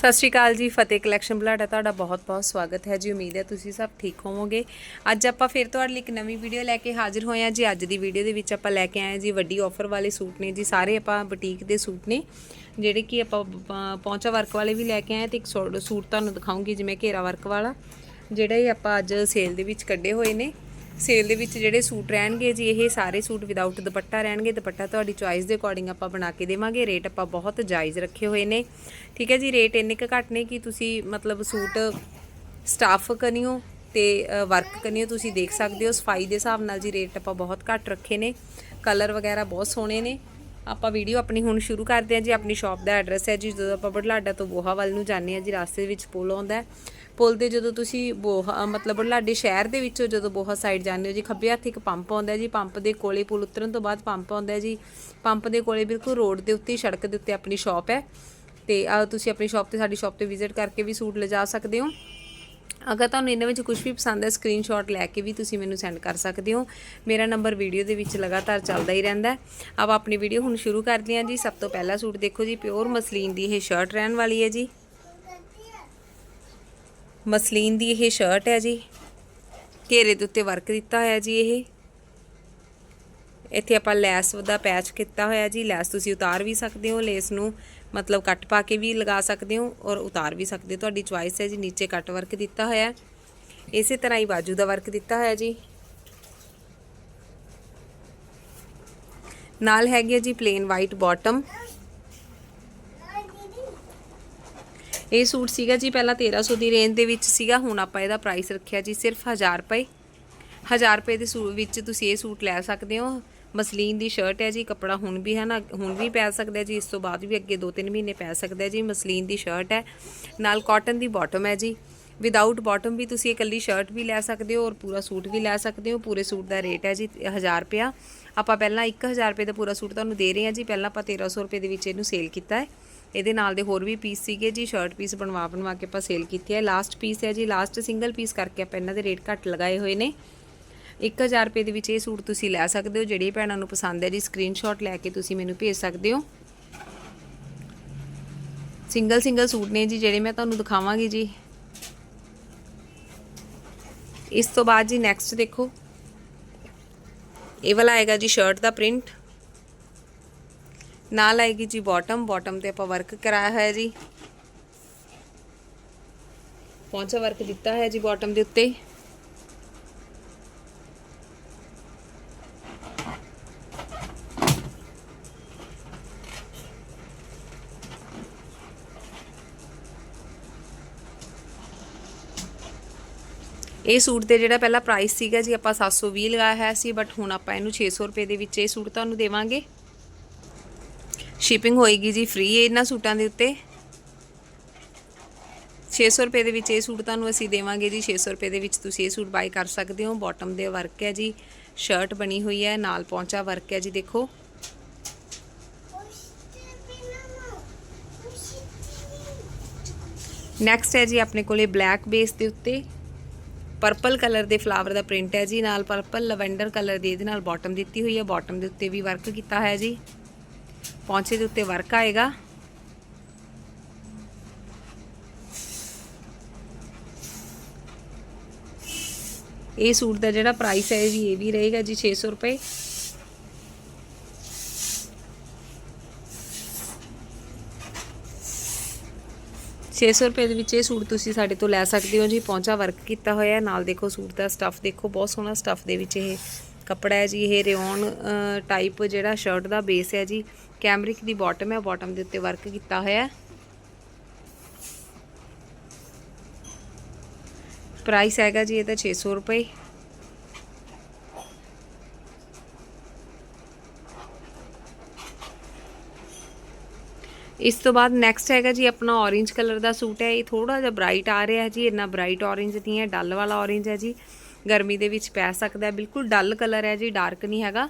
ਸਤਿ ਸ਼੍ਰੀ ਅਕਾਲ ਜੀ ਫਤਿਹ ਕਲੈਕਸ਼ਨ ਬਲਾਡਾ ਤੁਹਾਡਾ ਬਹੁਤ-ਬਹੁਤ ਸਵਾਗਤ ਹੈ ਜੀ। ਉਮੀਦ ਹੈ ਤੁਸੀਂ ਸਭ ਠੀਕ ਹੋਵੋਗੇ। ਅੱਜ ਆਪਾਂ ਫਿਰ ਤੁਹਾਡੇ ਲਈ ਇੱਕ ਨਵੀਂ ਵੀਡੀਓ ਲੈ ਕੇ ਹਾਜ਼ਰ ਹੋਏ ਹਾਂ ਜੀ। ਅੱਜ ਦੀ ਵੀਡੀਓ ਦੇ ਵਿੱਚ ਆਪਾਂ ਲੈ ਕੇ ਆਏ ਜੀ ਵੱਡੀ ਆਫਰ ਵਾਲੇ ਸੂਟ ਨੇ ਜੀ। ਸਾਰੇ ਆਪਾਂ ਬੁਟੀਕ ਦੇ ਸੂਟ ਨੇ ਜਿਹੜੇ ਕਿ ਆਪਾਂ ਅਹ, ਪਹੁੰਚਾ ਵਰਕ ਵਾਲੇ ਵੀ ਲੈ ਕੇ ਆਏ ਹਾਂ ਤੇ ਇੱਕ ਸੌ- ਸੂਟ ਤੁਹਾਨੂੰ ਦਿਖਾਉਂਗੀ ਜਿਵੇਂ ਘੇਰਾ ਵਰਕ ਵਾਲਾ ਜਿਹੜਾ ਇਹ ਆਪਾਂ ਅੱਜ ਸੇਲ ਦੇ ਵਿੱਚ ਕੱਢੇ ਹੋਏ ਨੇ। ਸੇਲ ਦੇ ਵਿੱਚ ਜਿਹੜੇ ਸੂਟ ਰਹਿਣਗੇ ਜੀ, ਇਹ ਸਾਰੇ ਸੂਟ ਵਿਦਆਊਟ ਦੁਪੱਟਾ ਰਹਿਣਗੇ। ਦੁਪੱਟਾ ਤੁਹਾਡੀ ਚੁਆਇਸ ਦੇ ਅਕੋਰਡਿੰਗ ਆਪਾਂ ਬਣਾ ਕੇ ਦੇਵਾਂਗੇ। ਰੇਟ ਆਪਾਂ ਬਹੁਤ ਜਾਇਜ਼ ਰੱਖੇ ਹੋਏ ਨੇ। ਠੀਕ ਹੈ ਜੀ ਰੇਟ ਇੰਨੇ ਕੁ ਘੱਟ ਨੇ ਕਿ ਤੁਸੀਂ ਮਤਲਬ ਸੂਟ ਸਟਾਫ ਕਰਿਓ ਤੇ ਵਰਕ ਕਰਿਓ ਤੁਸੀਂ ਦੇਖ ਸਕਦੇ ਹੋ। ਸਫ਼ਾਈ ਦੇ ਹਿਸਾਬ ਨਾਲ ਜੀ ਰੇਟ ਆਪਾਂ ਬਹੁਤ ਘੱਟ ਰੱਖੇ ਨੇ। ਕਲਰ ਵਗੈਰਾ ਬਹੁਤ ਸੋਹਣੇ ਨੇ। ਆਪਾਂ ਵੀਡੀਓ ਆਪਣੀ ਹੁਣ ਸ਼ੁਰੂ ਕਰਦੇ ਹਾਂ ਜੀ। ਆਪਣੀ ਸ਼ਾਪ ਦਾ ਐਡਰੈਸ ਹੈ ਜੀ। ਜਦੋਂ ਆਪਾਂ ਬੜਲਾਡਾ ਤੋਂ ਬੋਹਾ ਵੱਲ ਨੂੰ ਜਾਂਦੇ ਹਾਂ ਜੀ, ਰਸਤੇ ਦੇ ਵਿੱਚ ਪੁਲ ਆਉਂਦਾ ਹੈ। ਪੁਲ ਦੇ ਜਦੋਂ ਤੁਸੀਂ ਬੋਹਾ ਮਤਲਬ ਬੜਲਾਡੇ ਸ਼ਹਿਰ ਦੇ ਵਿੱਚੋਂ ਜਦੋਂ ਬੋਹਾ ਸਾਈਡ ਜਾਂਦੇ ਹੋ ਜੀ ਖੱਬੇ ਹੱਥ ਇੱਕ ਪੰਪ ਆਉਂਦਾ ਜੀ ਪੰਪ ਦੇ ਕੋਲੇ ਪੁਲ ਉਤਰਨ ਤੋਂ ਬਾਅਦ ਪੰਪ ਆਉਂਦਾ ਜੀ। ਪੰਪ ਦੇ ਕੋਲੇ ਬਿਲਕੁਲ ਰੋਡ ਦੇ ਉੱਤੇ ਹੀ, ਸੜਕ ਦੇ ਉੱਤੇ ਆਪਣੀ ਸ਼ਾਪ ਹੈ। ਤੇ ਤੁਸੀਂ ਆਪਣੀ ਸ਼ਾਪ ਤੇ ਸਾਡੀ ਸ਼ਾਪ ਤੇ ਵਿਜ਼ਿਟ ਕਰਕੇ ਵੀ ਸੂਟ ਲਿਜਾ ਸਕਦੇ ਹੋ। ਅਗਰ ਤੁਹਾਨੂੰ ਇਹਨਾਂ ਵਿੱਚ ਕੁਝ ਵੀ ਪਸੰਦ ਹੈ ਸਕਰੀਨਸ਼ਾਟ ਲੈ ਕੇ ਵੀ ਤੁਸੀਂ ਮੈਨੂੰ ਸੈਂਡ ਕਰ ਸਕਦੇ ਹੋ। ਮੇਰਾ ਨੰਬਰ ਵੀਡੀਓ ਦੇ ਵਿੱਚ ਲਗਾਤਾਰ ਚੱਲਦਾ ਹੀ ਰਹਿੰਦਾ ਹੈ। ਆਪਣੀ ਵੀਡੀਓ ਹੁਣ ਸ਼ੁਰੂ ਕਰਦੇ ਹਾਂ ਜੀ। ਸਭ ਤੋਂ ਪਹਿਲਾ ਸੂਟ ਦੇਖੋ ਜੀ ਪਿਓਰ ਮਸਲੀਨ ਦੀ ਇਹ ਸ਼ਰਟ ਰਹਿਣ ਵਾਲੀ ਹੈ ਜੀ। ਮਸਲੀਨ ਦੀ ਇਹ ਸ਼ਰਟ ਹੈ ਜੀ। ਘੇਰੇ ਦੇ ਉੱਤੇ ਵਰਕ ਦਿੱਤਾ ਹੋਇਆ ਜੀ ਇਹ। ਇੱਥੇ ਆਪਾਂ ਲੈਸ ਦਾ ਪੈਚ ਕੀਤਾ ਹੋਇਆ ਜੀ। ਲੈਸ ਤੁਸੀਂ ਉਤਾਰ ਵੀ ਸਕਦੇ ਹੋ, ਲੇਸ ਨੂੰ ਮਤਲਬ ਕੱਟ ਪਾ ਕੇ ਵੀ ਲਗਾ ਸਕਦੇ ਹੋ ਔਰ ਉਤਾਰ ਵੀ ਸਕਦੇ ਹੋ। ਤੁਹਾਡੀ ਚੁਆਇਸ ਹੈ ਜੀ, ਨੀਚੇ ਕੱਟ ਵਰਕ ਦਿੱਤਾ ਹੋਇਆ ਇਸੇ ਤਰ੍ਹਾਂ ਹੀ ਬਾਜੂ ਦਾ ਵਰਕ ਦਿੱਤਾ ਹੋਇਆ ਜੀ। ਨਾਲ ਹੈਗੀ ਹੈ ਜੀ ਪਲੇਨ ਵਾਈਟ ਬਾਟਮ ਇਹ ਸੂਟ ਸੀਗਾ ਜੀ ਪਹਿਲਾਂ 1300 ਦੀ ਰੇਂਜ ਦੇ ਵਿੱਚ ਸੀਗਾ, ਹੁਣ ਆਪਾਂ ਇਹਦਾ ਪ੍ਰਾਈਸ ਰੱਖਿਆ ਜੀ ਸਿਰਫ 1000 ਰੁਪਏ। 1000 ਰੁਪਏ ਦੇ ਸੂਟ ਵਿੱਚ ਤੁਸੀਂ ਇਹ ਸੂਟ ਲੈ ਸਕਦੇ ਹੋ। ਮਸਲੀਨ ਦੀ ਸ਼ਰਟ ਹੈ ਜੀ, ਕੱਪੜਾ ਹੁਣ ਵੀ ਹੈ ਨਾ, ਹੁਣ ਵੀ ਪੈ ਸਕਦਾ ਜੀ, ਇਸ ਤੋਂ ਬਾਅਦ ਵੀ ਅੱਗੇ 2-3 ਮਹੀਨੇ ਪੈ ਸਕਦਾ ਜੀ, ਮਸਲੀਨ ਦੀ ਸ਼ਰਟ ਹੈ। ਨਾਲ ਕਾਟਨ ਦੀ ਬਾਟਮ ਹੈ ਜੀ। ਵਿਦਆਊਟ ਬਾਟਮ ਵੀ ਤੁਸੀਂ ਇਕੱਲੀ ਸ਼ਰਟ ਵੀ ਲੈ ਸਕਦੇ ਹੋ ਔਰ ਪੂਰਾ ਸੂਟ ਵੀ ਲੈ ਸਕਦੇ ਹੋ। ਪੂਰੇ ਸੂਟ ਦਾ ਰੇਟ ਹੈ ਜੀ 1000 ਰੁਪਿਆ ਆਪਾਂ ਪਹਿਲਾਂ 1000 ਰੁਪਏ ਦਾ ਪੂਰਾ ਸੂਟ ਤੁਹਾਨੂੰ ਦੇ ਰਹੇ ਹਾਂ ਜੀ। ਪਹਿਲਾਂ ਆਪਾਂ 1300 ਰੁਪਏ ਦੇ ਵਿੱਚ ਇਹਨੂੰ ਸੇਲ ਕੀਤਾ ਹੈ। ਇਹਦੇ ਨਾਲ ਦੇ ਹੋਰ ਵੀ ਪੀਸ ਸੀਗੇ ਜੀ ਸ਼ਰਟ ਪੀਸ ਬਣਵਾ ਬਣਵਾ ਕੇ ਆਪਾਂ ਸੇਲ ਕੀਤੀ ਹੈ। ਲਾਸਟ ਪੀਸ ਹੈ ਜੀ ਲਾਸਟ ਸਿੰਗਲ ਪੀਸ ਕਰਕੇ ਆਪਾਂ ਇਹਨਾਂ ਦੇ ਰੇਟ ਘੱਟ ਲਗਾਏ ਹੋਏ ਨੇ। 1000 ਰੁਪਏ ਦੇ ਵਿੱਚ ਇਹ ਸੂਟ ਤੁਸੀਂ ਲੈ ਸਕਦੇ ਹੋ, ਜਿਹੜੀ ਭੈਣਾਂ ਨੂੰ ਪਸੰਦ ਹੈ ਜੀ ਸਕਰੀਨਸ਼ਾਟ ਲੈ ਕੇ ਤੁਸੀਂ ਮੈਨੂੰ ਭੇਜ ਸਕਦੇ ਹੋ। ਸਿੰਗਲ ਸਿੰਗਲ ਸੂਟ ਨੇ ਜੀ, ਜਿਹੜੇ ਮੈਂ ਤੁਹਾਨੂੰ ਦਿਖਾਵਾਂਗੀ ਜੀ। ਇਸ ਤੋਂ ਬਾਅਦ ਜੀ ਨੈਕਸਟ ਦੇਖੋ। ਇਹ ਵਾਲਾ ਆਏਗਾ ਜੀ ਸ਼ਰਟ ਦਾ ਪ੍ਰਿੰਟ ਨਾਲ ਆਏਗੀ ਜੀ ਬਾਟਮ ਬਾਟਮ ਤੇ ਆਪਾਂ ਵਰਕ ਕਰਾਇਆ ਹੋਇਆ ਜੀ। ਪੌਂਚਾ ਵਰਕ ਦਿੱਤਾ ਹੈ ਜੀ ਬਾਟਮ ਦੇ ਉੱਤੇ। ਇਹ ਸੂਟ ਦੇ ਜਿਹੜਾ ਪਹਿਲਾ ਪ੍ਰਾਈਸ ਸੀਗਾ ਜੀ, ਆਪਾਂ 720 ਲਗਾਇਆ ਹੋਇਆ ਸੀ ਬਟ ਹੁਣ ਆਪਾਂ ਇਹਨੂੰ 600 ਰੁਪਏ ਦੇ ਵਿੱਚ ਇਹ ਸੂਟ ਤੁਹਾਨੂੰ ਦੇਵਾਂਗੇ। ਸ਼ਿਪਿੰਗ ਹੋਏਗੀ ਜੀ ਫ੍ਰੀ ਇਹਨਾਂ ਸੂਟਾਂ ਦੇ ਉੱਤੇ। 600 ਰੁਪਏ ਦੇ ਵਿੱਚ ਇਹ ਸੂਟ ਤੁਹਾਨੂੰ ਅਸੀਂ ਦੇਵਾਂਗੇ ਜੀ। 600 ਰੁਪਏ ਦੇ ਵਿੱਚ ਤੁਸੀਂ ਇਹ ਸੂਟ ਬਾਈ ਕਰ ਸਕਦੇ ਹੋ। ਬਾਟਮ ਦੇ ਵਰਕ ਹੈ ਜੀ। ਸ਼ਰਟ ਬਣੀ ਹੋਈ ਹੈ। ਨਾਲ ਪੌਂਚਾ ਵਰਕ ਹੈ ਜੀ, ਦੇਖੋ। ਨੈਕਸਟ ਹੈ ਜੀ ਆਪਣੇ ਕੋਲੇ ਬਲੈਕ ਬੇਸ ਦੇ ਉੱਤੇ। ਪਰਪਲ ਕਲਰ ਦੇ ਫਲਾਵਰ ਦਾ ਪ੍ਰਿੰਟ ਹੈ ਜੀ। ਨਾਲ ਪਰਪਲ ਲਵੈਂਡਰ ਕਲਰ ਦੀ ਇਹਦੇ ਨਾਲ ਬਾਟਮ ਦਿੱਤੀ ਹੋਈ ਹੈ। ਬਾਟਮ ਦੇ ਉੱਤੇ ਵੀ ਵਰਕ ਕੀਤਾ ਹੈ ਜੀ। ਪੌਂਚੇ ਦੇ ਉੱਤੇ ਵਰਕ ਆਏਗਾ। ਇਹ ਸੂਟ ਦਾ ਜਿਹੜਾ ਪ੍ਰਾਈਸ ਹੈ ਜੀ ਇਹ ਵੀ ਰਹੇਗਾ ਜੀ 600 ਰੁਪਏ। ਛੇ ਸੌ ਰੁਪਏ ਦੇ ਵਿੱਚ ਇਹ ਸੂਟ ਤੁਸੀਂ ਸਾਡੇ ਤੋਂ ਲੈ ਸਕਦੇ ਹੋ ਜੀ। ਪੌਂਚਾ ਵਰਕ ਕੀਤਾ ਹੋਇਆ ਹੈ। ਨਾਲ ਦੇਖੋ ਸੂਟ ਦਾ ਸਟੱਫ ਦੇਖੋ, ਬਹੁਤ ਸੋਹਣਾ ਸਟੱਫ ਦੇ ਵਿੱਚ ਇਹ ਕੱਪੜਾ ਹੈ ਜੀ। ਇਹ ਰਿਓਨ ਟਾਈਪ ਜਿਹੜਾ ਸ਼ਰਟ ਦਾ ਬੇਸ ਹੈ ਜੀ। ਕੈਮਰਿਕ ਦੀ ਬਾਟਮ ਹੈ ਬਾਟਮ ਦੇ ਉੱਤੇ ਵਰਕ ਕੀਤਾ ਹੋਇਆ ਹੈ। ਪ੍ਰਾਈਸ ਹੈਗਾ ਜੀ ਇਹਦਾ 600 ਰੁਪਏ। ਇਸ ਤੋਂ ਬਾਅਦ ਨੈਕਸਟ ਹੈਗਾ ਜੀ, ਆਪਣਾ orange ਕਲਰ ਦਾ ਸੂਟ ਹੈ। ਇਹ ਥੋੜਾ ਜਿਹਾ ਬ੍ਰਾਈਟ ਆ ਰਿਹਾ ਹੈ ਜੀ, ਇੰਨਾ ਬ੍ਰਾਈਟ orange ਨਹੀਂ ਹੈ ਡੱਲ ਵਾਲਾ orange ਹੈ ਜੀ। ਗਰਮੀ ਦੇ ਵਿੱਚ ਪੈ ਸਕਦਾ ਬਿਲਕੁਲ ਡਲ ਕਲਰ ਹੈ ਜੀ ਡਾਰਕ ਨਹੀਂ ਹੈਗਾ।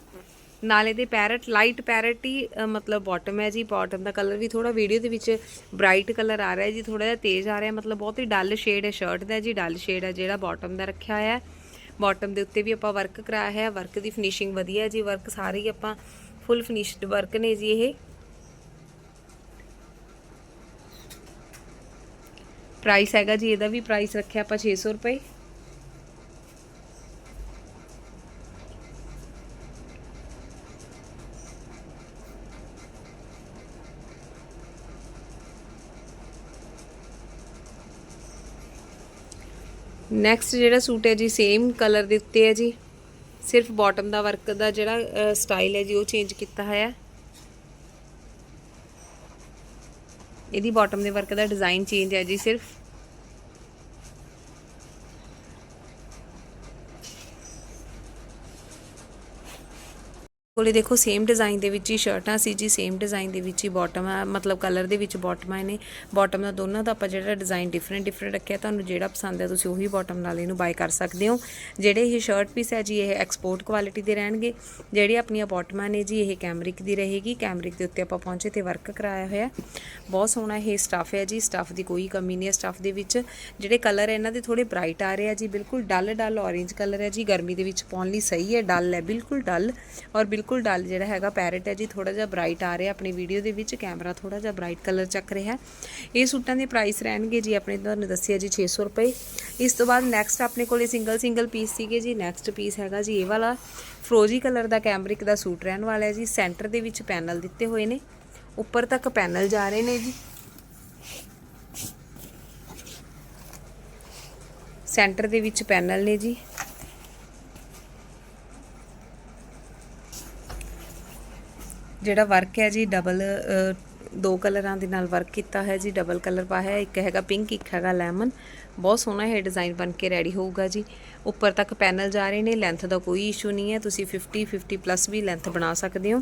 ਨਾਲ ਇਹਦੇ ਪੈਰਟ ਲਾਈਟ ਪੈਰਟ ਹੀ ਮਤਲਬ ਬਾਟਮ ਹੈ ਜੀ ਬਾਟਮ ਦਾ ਕਲਰ ਵੀ ਥੋੜਾ ਵੀਡੀਓ ਦੇ ਵਿੱਚ ਬ੍ਰਾਈਟ ਕਲਰ ਆ ਰਿਹਾ ਜੀ ਥੋੜਾ ਜਿਹਾ ਤੇਜ਼ ਆ ਰਿਹਾ, ਮਤਲਬ ਬਹੁਤ ਹੀ ਡਲ ਸ਼ੇਡ ਹੈ ਸ਼ਰਟ ਦਾ ਜੀ ਡਲ ਸ਼ੇਡ ਹੈ ਜਿਹੜਾ ਬਾਟਮ ਦਾ ਰੱਖਿਆ ਹੋਇਆ ਹੈ। ਬਾਟਮ ਦੇ ਉੱਤੇ ਵੀ ਆਪਾਂ ਵਰਕ ਕਰਾਇਆ ਹੈ ਵਰਕ ਦੀ ਫਿਨਿਸ਼ਿੰਗ ਵਧੀਆ ਹੈ ਜੀ ਵਰਕ ਸਾਰੇ ਹੀ ਆਪਾਂ ਫੁੱਲ ਫਿਨਿਸ਼ਡ ਵਰਕ ਨੇ ਜੀ ਇਹ। ਪ੍ਰਾਈਸ ਹੈਗਾ ਜੀ, ਇਹਦਾ ਵੀ ਪ੍ਰਾਈਸ ਰੱਖਿਆ ਆਪਾਂ 600 ਰੁਪਏ। ਨੈਕਸਟ ਜਿਹੜਾ ਸੂਟ ਹੈ ਜੀ ਸੇਮ ਕਲਰ ਦੇ ਉੱਤੇ ਹੈ ਜੀ। ਸਿਰਫ ਬਾਟਮ ਦਾ ਵਰਕ ਦਾ ਜਿਹੜਾ ਸਟਾਈਲ ਹੈ ਜੀ, ਉਹ ਚੇਂਜ ਕੀਤਾ ਹੋਇਆ ਇਹਦੀ ਬਾਟਮ ਦੇ ਵਰਕ ਦਾ ਡਿਜ਼ਾਈਨ ਚੇਂਜ ਹੈ ਜੀ, ਸਿਰਫ। ਕੋਲੇ ਦੇਖੋ ਸੇਮ ਡਿਜ਼ਾਈਨ ਦੇ ਵਿੱਚ ਹੀ ਸ਼ਰਟਾਂ ਸੀ ਜੀ ਸੇਮ ਡਿਜ਼ਾਈਨ ਦੇ ਵਿੱਚ ਹੀ ਬਾਟਮ ਆ, ਮਤਲਬ ਕਲਰ ਦੇ ਵਿੱਚ ਬਾਟਮਾਂ ਨੇ ਬਾਟਮ ਦਾ ਦੋਨਾਂ ਦਾ ਆਪਾਂ ਜਿਹੜਾ ਡਿਜ਼ਾਈਨ ਡਿਫਰੈਂਟ ਡਿਫਰੈਂਟ ਰੱਖਿਆ, ਤੁਹਾਨੂੰ ਜਿਹੜਾ ਪਸੰਦ ਹੈ ਤੁਸੀਂ ਉਹੀ ਬਾਟਮ ਨਾਲ ਇਹਨੂੰ ਬਾਈ ਕਰ ਸਕਦੇ ਹੋ। ਜਿਹੜੇ ਇਹ ਸ਼ਰਟ ਪੀਸ ਹੈ ਜੀ, ਇਹ ਐਕਸਪੋਰਟ ਕੁਆਲਿਟੀ ਦੇ ਰਹਿਣਗੇ। ਜਿਹੜੀ ਆਪਣੀਆਂ ਬਾਟਮਾਂ ਨੇ ਜੀ, ਇਹ ਕੈਮਰਿਕ ਦੀ ਰਹੇਗੀ। ਕੈਮਰਿਕ ਦੇ ਉੱਤੇ ਆਪਾਂ ਪਹੁੰਚੇ ਤੇ ਵਰਕ ਕਰਾਇਆ ਹੋਇਆ। ਬਹੁਤ ਸੋਹਣਾ ਇਹ ਸਟੱਫ ਹੈ ਜੀ ਸਟੱਫ ਦੀ ਕੋਈ ਕਮੀ ਨਹੀਂ ਹੈ ਸਟੱਫ ਦੇ ਵਿੱਚ। ਜਿਹੜੇ ਕਲਰ ਹੈ ਇਹਨਾਂ ਦੇ ਥੋੜੇ ਬ੍ਰਾਈਟ ਆ ਰਹੇ ਆ ਜੀ, ਬਿਲਕੁਲ ਡਲ ਡਲ ਔਰੇਂਜ ਕਲਰ ਹੈ ਜੀ। ਗਰਮੀ ਦੇ ਵਿੱਚ ਪਾਉਣ ਲਈ ਸਹੀ ਹੈ ਡਲ ਹੈ ਬਿਲਕੁਲ ਡਲ ਔਰ ਬਿਲਕੁਲ ਬਿਲਕੁਲ ਡਲ ਜਿਹੜਾ ਹੈਗਾ ਪੈਰਟ ਹੈ ਜੀ ਥੋੜਾ ਜਿਹਾ ਬ੍ਰਾਈਟ ਆ ਰਿਹਾ ਆਪਣੀ ਵੀਡੀਓ ਦੇ ਵਿੱਚ ਕੈਮਰਾ ਥੋੜਾ ਜਿਹਾ ਬ੍ਰਾਈਟ ਕਲਰ ਚੱਕ ਰਿਹਾ ਇਹ ਸੂਟਾਂ ਦੇ ਪ੍ਰਾਈਸ ਰਹਿਣਗੇ ਜੀ, ਆਪਣੇ ਤੁਹਾਨੂੰ ਦੱਸਿਆ ਜੀ 600 ਰੁਪਏ। ਇਸ ਤੋਂ ਬਾਅਦ ਨੈਕਸਟ ਆਪਣੇ ਕੋਲੇ ਸਿੰਗਲ ਸਿੰਗਲ ਪੀਸ ਸੀਗੇ ਜੀ ਨੈਕਸਟ ਪੀਸ ਹੈਗਾ ਜੀ, ਇਹ ਵਾਲਾ। ਫਰੋਜੀ ਕਲਰ ਦਾ ਕੈਮਰਿਕ ਦਾ ਸੂਟ ਰਹਿਣ ਵਾਲਾ ਹੈ ਜੀ ਸੈਂਟਰ ਦੇ ਵਿੱਚ ਪੈਨਲ ਦਿੱਤੇ ਹੋਏ ਨੇ। ਉੱਪਰ ਤੱਕ ਪੈਨਲ ਜਾ ਰਹੇ ਨੇ ਜੀ। ਸੈਂਟਰ ਦੇ ਵਿੱਚ ਪੈਨਲ ਨੇ ਜੀ। ਜਿਹੜਾ ਵਰਕ ਹੈ ਜੀ ਡਬਲ ਦੋ ਕਲਰਾਂ ਦੇ ਨਾਲ ਵਰਕ ਕੀਤਾ ਹੈ ਜੀ ਡਬਲ ਕਲਰ ਪਾਇਆ ਹੈ, ਇੱਕ ਹੈਗਾ ਪਿੰਕ ਇੱਕ ਹੈਗਾ ਲੈਮਨ ਬਹੁਤ ਸੋਹਣਾ ਇਹ ਡਿਜ਼ਾਈਨ ਬਣ ਕੇ ਰੈਡੀ ਹੋਊਗਾ ਜੀ। ਉੱਪਰ ਤੱਕ ਪੈਨਲ ਜਾ ਰਹੇ ਨੇ ਲੈਂਥ ਦਾ ਕੋਈ ਇਸ਼ੂ ਨਹੀਂ ਹੈ, ਤੁਸੀਂ 50 50 ਪਲੱਸ ਵੀ ਲੈਂਥ ਬਣਾ ਸਕਦੇ ਹੋ।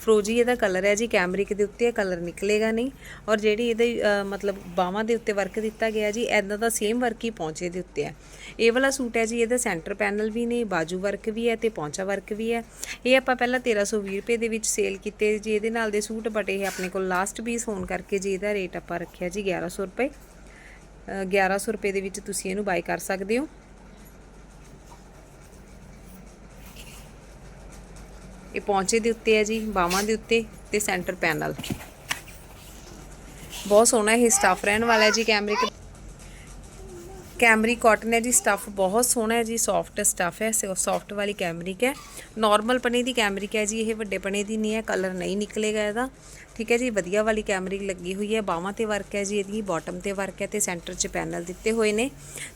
ਫਰੋਜੀ ਇਹਦਾ ਕਲਰ ਹੈ ਜੀ ਕੈਮਰਿਕ ਦੇ ਉੱਤੇ ਕਲਰ ਨਿਕਲੇਗਾ ਨਹੀਂ। ਔਰ ਜਿਹੜੀ ਇਹਦੇ ਮਤਲਬ ਬਾਹਾਂ ਦੇ ਉੱਤੇ ਵਰਕ ਦਿੱਤਾ ਗਿਆ ਜੀ ਐਦਾਂ ਦਾ ਸੇਮ ਵਰਕ ਹੀ ਪਹੁੰਚੇ ਦੇ ਉੱਤੇ ਹੈ। ਇਹ ਵਾਲਾ ਸੂਟ ਹੈ ਜੀ, ਇਹਦਾ ਸੈਂਟਰ ਪੈਨਲ ਵੀ ਨੇ, ਬਾਜੂ ਵਰਕ ਵੀ ਹੈ ਤੇ ਪੌਂਚਾ ਵਰਕ ਵੀ ਹੈ। ਇਹ ਆਪਾਂ ਪਹਿਲਾਂ 1320 ਰੁਪਏ ਦੇ ਵਿੱਚ ਸੇਲ ਕੀਤੇ ਜੀ, ਇਹਦੇ ਨਾਲ ਦੇ ਸੂਟ ਬਟ ਇਹ ਆਪਣੇ ਕੋਲ ਲਾਸਟ ਪੀਸ ਹੋਣ ਕਰਕੇ ਜੀ ਇਹਦਾ ਰੇਟ ਆਪਾਂ ਰੱਖਿਆ ਜੀ 1100 ਰੁਪਏ 1100 ਰੁਪਏ ਦੇ ਵਿੱਚ ਤੁਸੀਂ ਇਹਨੂੰ ਬਾਈ ਕਰ ਸਕਦੇ ਹੋ। ਇਹ ਪੌਂਚੇ ਦੇ ਉੱਤੇ ਹੈ ਜੀ ਬਾਹਾਂ ਦੇ ਉੱਤੇ ਤੇ ਸੈਂਟਰ ਪੈਨਲ ਬਹੁਤ ਸੋਹਣਾ ਇਹ ਸਟਾਫ ਰਹਿਣ ਵਾਲਾ ਹੈ ਜੀ ਕੈਮਰਿਕ ਕੈਮਰੀ ਕਾਟਨ ਹੈ ਜੀ ਸਟੱਫ ਬਹੁਤ ਸੋਹਣਾ ਹੈ ਜੀ ਸੌਫਟ ਸਟੱਫ ਹੈ ਸੌਫਟ ਵਾਲੀ ਕੈਮਰਿਕ ਹੈ। ਨਾਰਮਲ ਪਨੇ ਦੀ ਕੈਮਰਿਕ ਹੈ ਜੀ, ਇਹ ਵੱਡੇ ਪਨੇ ਦੀ ਨਹੀਂ ਹੈ ਕਲਰ ਨਹੀਂ ਨਿਕਲੇਗਾ ਇਹਦਾ। ਠੀਕ ਹੈ ਜੀ, ਵਧੀਆ ਵਾਲੀ ਕੈਮਰਿਕ ਲੱਗੀ ਹੋਈ ਹੈ ਬਾਹਾਂ ਤੇ ਵਰਕ ਹੈ ਜੀ, ਇਹਦੀ ਬਾਟਮ ਤੇ ਵਰਕ ਹੈ ਤੇ ਸੈਂਟਰ 'ਚ ਪੈਨਲ ਦਿੱਤੇ ਹੋਏ ਨੇ।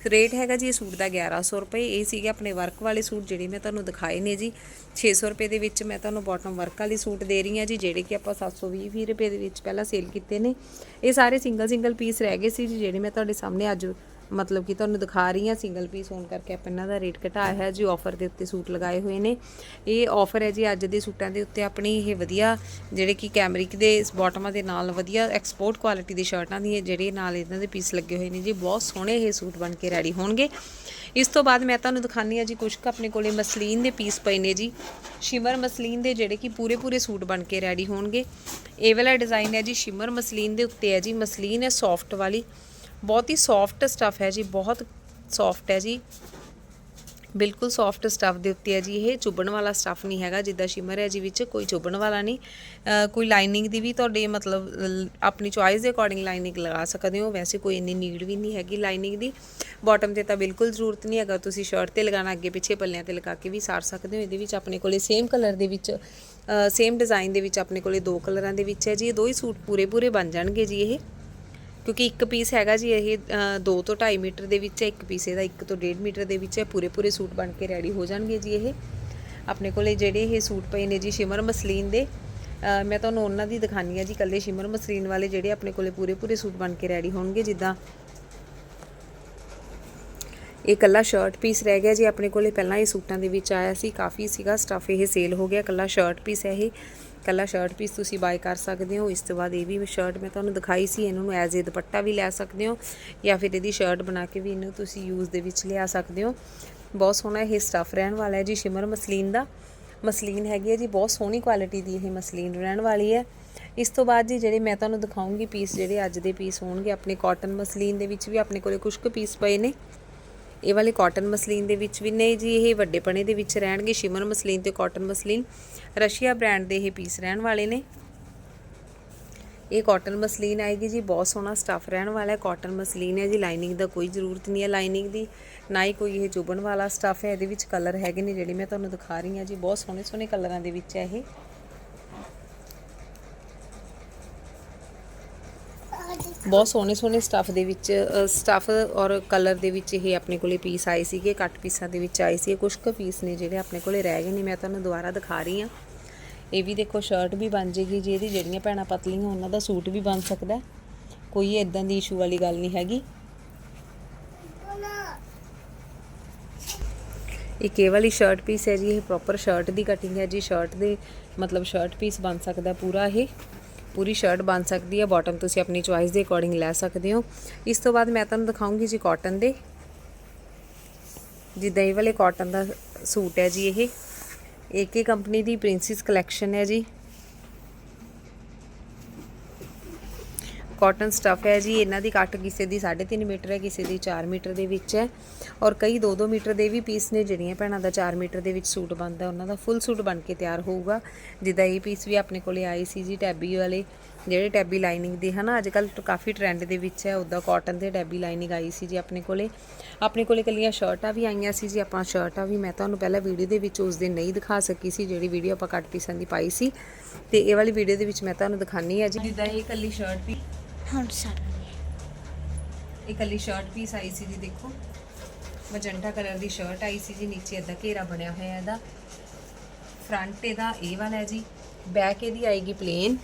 ਰੇਟ ਹੈਗਾ ਜੀ, ਇਹ ਸੂਟ ਦਾ 1100 ਰੁਪਏ, ਇਹ ਸੀਗੇ ਆਪਣੇ ਵਰਕ ਵਾਲੇ ਸੂਟ ਜਿਹੜੇ ਮੈਂ ਤੁਹਾਨੂੰ ਦਿਖਾਏ ਨੇ ਜੀ। 600 ਰੁਪਏ ਦੇ ਵਿੱਚ ਮੈਂ ਤੁਹਾਨੂੰ ਬਾਟਮ ਵਰਕ ਵਾਲੀ ਸੂਟ ਦੇ ਰਹੀ ਹਾਂ ਜੀ, ਜਿਹੜੇ ਕਿ ਆਪਾਂ 720 ਵੀਹ ਰੁਪਏ ਦੇ ਵਿੱਚ ਪਹਿਲਾਂ ਸੇਲ ਕੀਤੇ ਨੇ। ਇਹ ਸਾਰੇ ਸਿੰਗਲ ਸਿੰਗਲ ਪੀਸ ਰਹਿ ਗਏ ਸੀ ਜੀ, ਜਿਹੜੇ ਮੈਂ ਤੁਹਾਡੇ ਸਾਹਮਣੇ ਅੱਜ ਮਤਲਬ ਕਿ ਤੁਹਾਨੂੰ ਦਿਖਾ ਰਹੀ ਹਾਂ ਸਿੰਗਲ ਪੀਸ ਹੋਣ ਕਰਕੇ ਆਪਾਂ ਇਹਨਾਂ ਦਾ ਰੇਟ ਘਟਾਇਆ ਹੈ ਜੀ ਆਫਰ ਦੇ ਉੱਤੇ ਸੂਟ ਲਗਾਏ ਹੋਏ ਨੇ। ਇਹ ਆਫਰ ਹੈ ਜੀ ਅੱਜ ਦੇ ਸੂਟਾਂ ਦੇ ਉੱਤੇ ਆਪਣੀ ਇਹ ਵਧੀਆ, ਜਿਹੜੇ ਕਿ ਕੈਮਰਿਕ ਦੇ ਬਾਟਮਾਂ ਦੇ ਨਾਲ ਵਧੀਆ ਐਕਸਪੋਰਟ ਕੁਆਲਿਟੀ ਦੀ ਸ਼ਰਟਾਂ ਦੀ ਜਿਹੜੇ ਨਾਲ ਇਹਨਾਂ ਦੇ ਪੀਸ ਲੱਗੇ ਹੋਏ ਨੇ ਜੀ, ਬਹੁਤ ਸੋਹਣੇ ਇਹ ਸੂਟ ਬਣ ਕੇ ਰੈਡੀ ਹੋਣਗੇ। ਇਸ ਤੋਂ ਬਾਅਦ ਮੈਂ ਤੁਹਾਨੂੰ ਦਿਖਾਨੀ ਆ ਜੀ ਕੁਝ ਕੁ ਆਪਣੇ ਕੋਲੇ ਮਸਲੀਨ ਦੇ ਪੀਸ ਪਏ ਨੇ ਜੀ। ਸ਼ਿਮਰ ਮਸਲੀਨ ਦੇ ਜਿਹੜੇ ਕਿ ਪੂਰੇ ਪੂਰੇ ਸੂਟ ਬਣ ਕੇ ਰੈਡੀ ਹੋਣਗੇ। ਇਹ ਵਾਲਾ ਡਿਜ਼ਾਈਨ ਹੈ ਜੀ ਸ਼ਿਮਰ ਮਸਲੀਨ ਦੇ ਉੱਤੇ ਹੈ ਜੀ, ਮਸਲੀਨ ਹੈ ਸੌਫਟ ਵਾਲੀ। ਬਹੁਤ ਹੀ ਸੌਫਟ ਸਟਫ ਹੈ ਜੀ, ਬਹੁਤ ਸੌਫਟ ਹੈ ਜੀ। ਬਿਲਕੁਲ ਸੌਫਟ ਸਟਫ ਦੇ ਉੱਤੇ ਹੈ ਜੀ, ਇਹ ਚੁੱਭਣ ਵਾਲਾ ਸਟਫ ਨਹੀਂ ਹੈਗਾ, ਜਿੱਦਾਂ ਸ਼ਿਮਰ ਹੈ ਜੀ, ਵਿੱਚ ਕੋਈ ਚੁੱਭਣ ਵਾਲਾ ਨਹੀਂ। ਕੋਈ ਲਾਈਨਿੰਗ ਦੀ ਵੀ ਤੁਹਾਡੇ ਮਤਲਬ ਆਪਣੀ ਚੁਆਇਸ ਦੇ ਅਕੋਰਡਿੰਗ ਲਾਈਨਿੰਗ ਲਗਾ ਸਕਦੇ ਹੋ। ਵੈਸੇ ਕੋਈ ਇੰਨੀ ਨੀਡ ਵੀ ਨਹੀਂ ਹੈਗੀ ਲਾਈਨਿੰਗ ਦੀ। ਬਾਟਮ ਤੇ ਤਾਂ ਬਿਲਕੁਲ ਜ਼ਰੂਰਤ ਨਹੀਂ ਹੈਗਾ, ਤੁਸੀਂ ਸ਼ਰਟ ਤੇ ਲਗਾਣਾ ਅੱਗੇ ਪਿੱਛੇ ਪੱਲਿਆਂ ਤੇ ਲਗਾ ਕੇ ਵੀ ਸਾਰ ਸਕਦੇ ਹੋ। ਇਹਦੇ ਵਿੱਚ ਆਪਣੇ ਕੋਲੇ ਸੇਮ ਕਲਰ ਦੇ ਵਿੱਚ ਸੇਮ ਡਿਜ਼ਾਈਨ ਦੇ ਵਿੱਚ ਆਪਣੇ ਕੋਲੇ ਦੋ ਕਲਰਾਂ ਦੇ ਵਿੱਚ ਹੈ ਜੀ। ਇਹ ਦੋ ਹੀ ਸੂਟ ਪੂਰੇ ਪੂਰੇ ਬਣ ਜਾਣਗੇ ਜੀ ਇਹ। ਕਿਉਂਕਿ ਇੱਕ ਪੀਸ ਹੈਗਾ ਜੀ ਇਹ 2 ਤੋਂ 2.5 ਮੀਟਰ ਦੇ ਵਿੱਚ ਹੈ, ਇੱਕ ਪੀਸ ਇਹਦਾ 1 ਤੋਂ 1.5 ਮੀਟਰ ਦੇ ਵਿੱਚ ਹੈ ਪੂਰੇ ਪੂਰੇ ਸੂਟ ਬਣ ਕੇ ਰੈਡੀ ਹੋ ਜਾਣਗੇ ਜੀ ਇਹ। ਆਪਣੇ ਕੋਲੇ ਜਿਹੜੇ ਇਹ ਸੂਟ ਪਏ ਨੇ ਜੀ ਸ਼ਿਮਰ ਮਸਲੀਨ ਦੇ ਮੈਂ ਤੁਹਾਨੂੰ ਉਹਨਾਂ ਦੀ ਦਿਖਾਨੀ ਆ ਜੀ ਕੱਲੇ ਸ਼ਿਮਰ ਮਸਲੀਨ ਵਾਲੇ ਜਿਹੜੇ ਆਪਣੇ ਕੋਲੇ ਪੂਰੇ ਪੂਰੇ ਸੂਟ ਬਣ ਕੇ ਰੈਡੀ ਹੋਣਗੇ, ਜਿੱਦਾਂ ਇਹ ਕੱਲਾ ਸ਼ਰਟ ਪੀਸ ਰਹਿ ਗਿਆ ਜੀ, ਆਪਣੇ ਕੋਲੇ ਪਹਿਲਾਂ ਇਹ ਸੂਟਾਂ ਦੇ ਵਿੱਚ ਆਇਆ ਸੀ, ਕਾਫੀ ਸੀਗਾ ਸਟਫ ਇਹ ਸੇਲ ਹੋ ਗਿਆ ਕੱਲਾ ਸ਼ਰਟ ਪੀਸ ਹੈ ਇਹ। ਕੱਲਾ ਸ਼ਰਟ ਪੀਸ ਤੁਸੀਂ ਬਾਈ ਕਰ ਸਕਦੇ ਹੋ। ਇਸ ਤੋਂ ਬਾਅਦ ਇਹ ਵੀ ਸ਼ਰਟ ਮੈਂ ਤੁਹਾਨੂੰ ਦਿਖਾਈ ਸੀ, ਇਹਨਾਂ ਨੂੰ ਐਜ਼ ਏ ਦੁਪੱਟਾ ਵੀ ਲੈ ਸਕਦੇ ਹੋ ਜਾਂ ਫਿਰ ਇਹਦੀ ਸ਼ਰਟ ਬਣਾ ਕੇ ਵੀ ਇਹਨੂੰ ਤੁਸੀਂ ਯੂਜ਼ ਦੇ ਵਿੱਚ ਲਿਆ ਸਕਦੇ ਹੋ। ਬਹੁਤ ਸੋਹਣਾ ਇਹ ਸਟਫ ਰਹਿਣ ਵਾਲਾ ਹੈ ਜੀ ਸ਼ਿਮਰ ਮਸਲੀਨ ਦਾ। ਮਸਲੀਨ ਹੈਗੀ ਹੈ ਜੀ, ਬਹੁਤ ਸੋਹਣੀ ਕੁਆਲਿਟੀ ਦੀ ਇਹ ਮਸਲੀਨ ਰਹਿਣ ਵਾਲੀ ਹੈ। ਇਸ ਤੋਂ ਬਾਅਦ ਜੀ ਜਿਹੜੇ ਮੈਂ ਤੁਹਾਨੂੰ ਦਿਖਾਉਂਗੀ ਪੀਸ ਜਿਹੜੇ ਅੱਜ ਦੇ ਪੀਸ ਹੋਣਗੇ, ਆਪਣੇ ਕਾਟਨ ਮਸਲੀਨ ਦੇ ਵਿੱਚ ਵੀ ਆਪਣੇ ਕੋਲੇ ਕੁਝ ਕੁ ਪੀਸ ਪਏ ਨੇ। ਇਹ ਵਾਲੇ ਕਾਟਨ ਮਸਲੀਨ ਦੇ ਵਿੱਚ ਵੀ ਨੇ ਜੀ, ਇਹ ਵੱਡੇ ਪਣੇ ਦੇ ਵਿੱਚ ਰਹਿਣਗੇ। ਸ਼ਿਮਰ ਮਸਲੀਨ ਤੇ ਕਾਟਨ ਮਸਲੀਨ ਰਸ਼ੀਆ ਬ੍ਰਾਂਡ ਦੇ ਇਹ ਪੀਸ ਰਹਿਣ ਵਾਲੇ ਨੇ। ਇਹ ਕਾਟਨ ਮਸਲੀਨ ਆਏਗੀ ਜੀ, ਬਹੁਤ ਸੋਹਣਾ ਸਟਫ ਰਹਿਣ ਵਾਲਾ ਹੈ। ਕਾਟਨ ਮਸਲੀਨ ਹੈ ਜੀ ਲਾਈਨਿੰਗ ਦਾ ਕੋਈ ਜ਼ਰੂਰਤ ਨਹੀਂ ਹੈ ਲਾਈਨਿੰਗ ਦੀ। ਨਾ ਹੀ ਕੋਈ ਇਹ ਚੁਭਣ ਵਾਲਾ ਸਟਫ ਹੈ, ਇਹਦੇ ਵਿੱਚ ਕਲਰ ਹੈਗੇ ਨੇ ਜਿਹੜੇ ਮੈਂ ਤੁਹਾਨੂੰ ਦਿਖਾ ਰਹੀ ਹਾਂ ਜੀ। ਬਹੁਤ ਸੋਹਣੇ ਸੋਹਣੇ ਕਲਰਾਂ ਦੇ ਵਿੱਚ ਹੈ ਇਹ। ਬਹੁਤ ਸੋਹਣੇ ਸੋਹਣੇ ਸਟਫ ਦੇ ਵਿੱਚ ਸਟਫ ਔਰ ਕਲਰ ਦੇ ਵਿੱਚ ਇਹ ਆਪਣੇ ਕੋਲੇ ਪੀਸ ਆਏ ਸੀਗੇ ਕੱਟ ਪੀਸਾਂ ਦੇ ਵਿੱਚ ਆਏ ਸੀ ਕੁਝ ਕੁ ਪੀਸ ਨੇ ਜਿਹੜੇ ਆਪਣੇ ਕੋਲੇ ਰਹਿ ਗਏ ਨੇ, ਮੈਂ ਤੁਹਾਨੂੰ ਦੁਬਾਰਾ ਦਿਖਾ ਰਹੀ ਹਾਂ। ਇਹ ਵੀ ਦੇਖੋ ਸ਼ਰਟ ਵੀ ਬਣ ਜੇਗੀ ਜੀ, ਇਹਦੀ ਜਿਹੜੀਆਂ ਭੈਣਾਂ ਪਤਲੀਆਂ, ਉਹਨਾਂ ਦਾ ਸੂਟ ਵੀ ਬਣ ਸਕਦਾ। ਕੋਈ ਇਦਾਂ ਦੀ ਇਸ਼ੂ ਵਾਲੀ ਗੱਲ ਨਹੀਂ ਹੈਗੀ। ਇੱਕ ਇਹ ਵਾਲੀ ਸ਼ਰਟ ਪੀਸ ਹੈ ਜੀ, ਇਹ ਪ੍ਰੋਪਰ ਸ਼ਰਟ ਦੀ ਕਟਿੰਗ ਹੈ ਜੀ ਸ਼ਰਟ ਦੇ ਮਤਲਬ ਸ਼ਰਟ ਪੀਸ ਬਣ ਸਕਦਾ ਪੂਰਾ ਇਹ। ਪੂਰੀ ਸ਼ਰਟ ਬਣ ਸਕਦੀ ਹੈ ਬਾਟਮ ਤੁਸੀਂ ਆਪਣੀ ਚੁਆਇਸ ਦੇ ਅਕੋਰਡਿੰਗ ਲੈ ਸਕਦੇ ਹੋ। ਇਸ ਤੋਂ ਬਾਅਦ ਮੈਂ ਤੁਹਾਨੂੰ ਦਿਖਾਉਂਗੀ ਜੀ ਕਾਟਨ ਦੇ। ਜਿੱਦਾਂ ਇਹ ਵਾਲੇ ਕਾਟਨ ਦਾ ਸੂਟ ਹੈ ਜੀ ਇਹ। ਏਕੇ ਕੰਪਨੀ ਦੀ ਪ੍ਰਿੰਸੈਸ ਕਲੈਕਸ਼ਨ ਹੈ ਜੀ। ਕਾਟਨ ਸਟਫ ਹੈ ਜੀ, ਇਹਨਾਂ ਦੀ ਕੱਟ ਕਿਸੇ ਦੀ 3.5 ਮੀਟਰ ਹੈ, ਕਿਸੇ ਦੀ 4 ਮੀਟਰ ਦੇ ਵਿੱਚ ਹੈ। ਔਰ ਕਈ 2-2 ਮੀਟਰ ਦੇ ਵੀ ਪੀਸ ਨੇ ਜਿਹੜੀਆਂ ਭੈਣਾਂ ਦਾ 4 ਮੀਟਰ ਦੇ ਵਿੱਚ ਸੂਟ ਬਣਦਾ, ਉਹਨਾਂ ਦਾ ਫੁੱਲ ਸੂਟ ਬਣ ਕੇ ਤਿਆਰ ਹੋਊਗਾ। ਜਿੱਦਾਂ ਇਹ ਪੀਸ ਵੀ ਆਪਣੇ ਕੋਲੇ ਆਈ ਸੀ ਜੀ, ਟੈਬੀ ਵਾਲੇ, ਜਿਹੜੇ ਟੈਬੀ ਲਾਈਨਿੰਗ ਦੇ, ਹਨਾ? ਅੱਜ ਕੱਲ ਕਾਫੀ ਟ੍ਰੈਂਡ ਦੇ ਵਿੱਚ ਹੈ ਉਦਾਂ ਕਾਟਨ ਦੇ ਟੈਬੀ ਲਾਈਨਿੰਗ ਆਈ ਸੀ ਜੀ ਆਪਣੇ ਕੋਲੇ। ਆਪਣੇ ਕੋਲੇ ਕੱਲੀਆਂ ਸ਼ਰਟਾਂ ਵੀ ਆਈਆਂ ਸੀ ਜੀ, ਆਪਾਂ ਸ਼ਰਟਾਂ ਵੀ ਮੈਂ ਤੁਹਾਨੂੰ ਪਹਿਲਾਂ ਵੀਡੀਓ ਦੇ ਵਿੱਚ ਉਸ ਦਿਨ ਨਹੀਂ ਦਿਖਾ ਸਕੀ ਸੀ, ਜਿਹੜੀ ਵੀਡੀਓ ਆਪਾਂ ਕੱਟ ਪੀਸਾਂ ਦੀ ਪਾਈ ਸੀ। ਤੇ ਇਹ ਵਾਲੀ ਵੀਡੀਓ ਦੇ ਵਿੱਚ ਮੈਂ ਤੁਹਾਨੂੰ ਦਿਖਾਣੀ ਹੈ ਜੀ। ਜਿੱਦਾਂ ਇਹ ਕੱਲੀ ਸ਼ਰਟ ਵੀ ਹੁਣ ਸਾਰਾ ਇਹ ਕੱਲੀ ਸ਼ਰਟ ਪੀਸ ਆਈ ਸੀ ਜੀ, ਦੇਖੋ। ਮਜੰਟਾ ਕਲਰ ਦੀ ਸ਼ਰਟ ਆਈ ਸੀ ਜੀ, ਨੀਚੇ ਇਦਾਂ ਘੇਰਾ ਬਣਿਆ ਹੋਇਆ ਇਹਦਾ। ਫਰੰਟ ਇਹਦਾ ਇਹ ਵਾਲਾ ਹੈ ਜੀ ਬੈਕ ਇਹਦੀ ਆਏਗੀ ਪਲੇਨ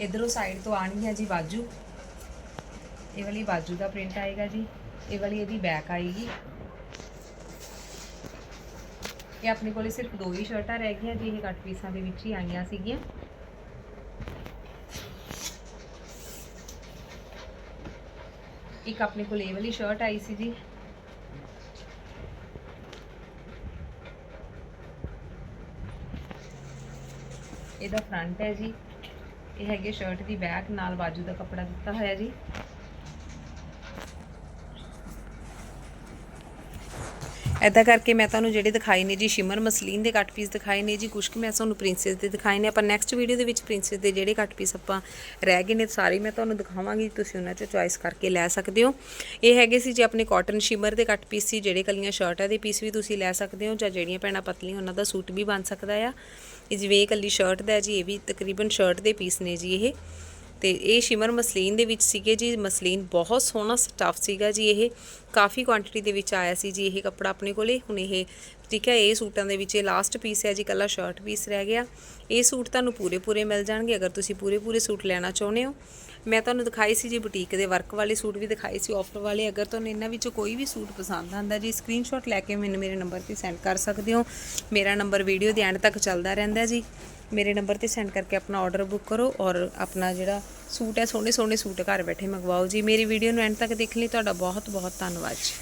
ਇਧਰੋਂ ਸਾਈਡ ਤੋਂ ਆਣੀ ਹੈ ਜੀ ਬਾਜੂ। ਇਹ ਵਾਲੀ ਬਾਜੂ ਦਾ ਪ੍ਰਿੰਟ ਆਏਗਾ ਜੀ, ਇਹ ਵਾਲੀ ਇਹਦੀ ਬੈਕ ਆਏਗੀ। ਇਹ ਆਪਣੇ ਕੋਲੇ ਸਿਰਫ ਦੋ ਹੀ ਸ਼ਰਟਾਂ ਰਹਿ ਗਈਆਂ ਜੀ, ਇਹ ਕੱਟ ਪੀਸਾਂ ਦੇ ਵਿੱਚ ਹੀ ਆਈਆਂ ਸੀਗੀਆਂ। ਇੱਕ ਆਪਣੇ ਕੋਲ ਇਹ ਵਾਲੀ ਸ਼ਰਟ ਆਈ ਸੀ ਜੀ। ਇਹਦਾ ਫਰੰਟ ਹੈ ਜੀ। ਇਹ ਹੈਗੇ ਸ਼ਰਟ ਦੀ ਬੈਕ ਨਾਲ ਬਾਜੂ ਦਾ ਕੱਪੜਾ ਦਿੱਤਾ ਹੋਇਆ ਜੀ। ਐਦਾਂ ਕਰਕੇ ਮੈਂ ਤੁਹਾਨੂੰ ਜਿਹੜੇ ਦਿਖਾਏ ਨੇ ਜੀ ਸ਼ਿਮਰ ਮਸਲੀਨ ਦੇ ਕੱਟ ਪੀਸ ਦਿਖਾਏ ਨੇ ਜੀ, ਕੁਛ ਕੁ ਮੈਂ ਤੁਹਾਨੂੰ ਪ੍ਰਿੰਸੈਸ ਦੇ ਦਿਖਾਏ ਨੇ। ਆਪਾਂ ਨੈਕਸਟ ਵੀਡੀਓ ਦੇ ਵਿੱਚ ਪ੍ਰਿੰਸੈਸ ਦੇ ਜਿਹੜੇ ਕੱਟ ਪੀਸ ਆਪਾਂ ਰਹਿ ਗਏ ਨੇ, ਸਾਰੇ ਮੈਂ ਤੁਹਾਨੂੰ ਦਿਖਾਵਾਂਗੀ, ਤੁਸੀਂ ਉਹਨਾਂ ਚੋਂ ਚੁਆਇਸ ਕਰਕੇ ਲੈ ਸਕਦੇ ਹੋ। ਇਹ ਹੈਗੇ ਸੀ ਜੀ ਆਪਣੇ ਕਾਟਨ ਸ਼ਿਮਰ ਦੇ ਕੱਟ ਪੀਸ ਸੀ, ਜਿਹੜੇ ਕਲੀਆਂ ਸ਼ਰਟਾਂ ਦੇ ਪੀਸ ਵੀ ਤੁਸੀਂ ਲੈ ਸਕਦੇ ਹੋ, ਜਾਂ ਜਿਹੜੀਆਂ ਭੈਣਾਂ ਪਤਲੀਆਂ ਉਹਨਾਂ ਦਾ ਸੂਟ ਵੀ ਬਣ ਸਕਦਾ ਆ। ਇਹ ਜਿਵੇਂ ਇਕੱਲੀ ਸ਼ਰਟ ਦਾ ਜੀ, ਇਹ ਵੀ ਤਕਰੀਬਨ ਸ਼ਰਟ ਦੇ ਪੀਸ ਨੇ ਜੀ ਇਹ। ਤੇ ਇਹ ਸ਼ਿਮਰ ਮਸਲੀਨ ਦੇ ਵਿੱਚ ਸੀਗੇ ਜੀ। ਮਸਲੀਨ ਬਹੁਤ ਸੋਹਣਾ ਸਟਫ ਸੀਗਾ ਜੀ ਇਹ। ਕਾਫੀ ਕੁਆਂਟੀਟੀ ਦੇ ਵਿੱਚ ਆਇਆ ਸੀ ਜੀ ਇਹ ਕੱਪੜਾ ਆਪਣੇ ਕੋਲੇ। ਹੁਣ ਇਹ ਠੀਕ ਹੈ, ਇਹ ਸੂਟਾਂ ਦੇ ਵਿੱਚ ਇਹ ਲਾਸਟ ਪੀਸ ਹੈ ਜੀ, ਕੱਲਾ ਸ਼ਰਟ ਪੀਸ ਰਹਿ ਗਿਆ। ਇਹ ਸੂਟ ਤੁਹਾਨੂੰ ਪੂਰੇ ਪੂਰੇ ਮਿਲ ਜਾਣਗੇ ਅਗਰ ਤੁਸੀਂ ਪੂਰੇ ਪੂਰੇ ਸੂਟ ਲੈਣਾ ਚਾਹੁੰਦੇ ਹੋ। ਮੈਂ ਤੁਹਾਨੂੰ ਦਿਖਾਈ ਸੀ ਜੀ ਬੁਟੀਕ ਦੇ ਵਰਕ ਵਾਲੇ ਸੂਟ ਵੀ ਦਿਖਾਏ ਸੀ ਆਫਰ ਵਾਲੇ। ਅਗਰ ਤੁਹਾਨੂੰ ਇਹਨਾਂ ਵਿੱਚੋਂ ਕੋਈ ਵੀ ਸੂਟ ਪਸੰਦ ਆਂਦਾ ਜੀ ਸਕਰੀਨਸ਼ਾਟ ਲੈ ਕੇ ਮੈਨੂੰ ਮੇਰੇ ਨੰਬਰ ਤੇ ਸੈਂਡ ਕਰ ਸਕਦੇ ਹੋ। ਮੇਰਾ ਨੰਬਰ ਵੀਡੀਓ ਦੇ ਐਂਡ ਤੱਕ ਚੱਲਦਾ ਰਹਿੰਦਾ ਜੀ। ਮੇਰੇ ਨੰਬਰ ਤੇ ਸੈਂਡ ਕਰਕੇ ਆਪਣਾ ਆਰਡਰ ਬੁੱਕ ਕਰੋ ਔਰ ਆਪਣਾ ਜਿਹੜਾ ਸੂਟ ਹੈ ਸੋਹਣੇ ਸੋਹਣੇ ਸੂਟ ਘਰ ਬੈਠੇ ਮੰਗਵਾਓ ਜੀ। ਮੇਰੀ ਵੀਡੀਓ ਨੂੰ ਐਂਡ ਤੱਕ ਦੇਖਣ ਲਈ, ਤੁਹਾਡਾ ਬਹੁਤ ਬਹੁਤ ਧੰਨਵਾਦ ਜੀ।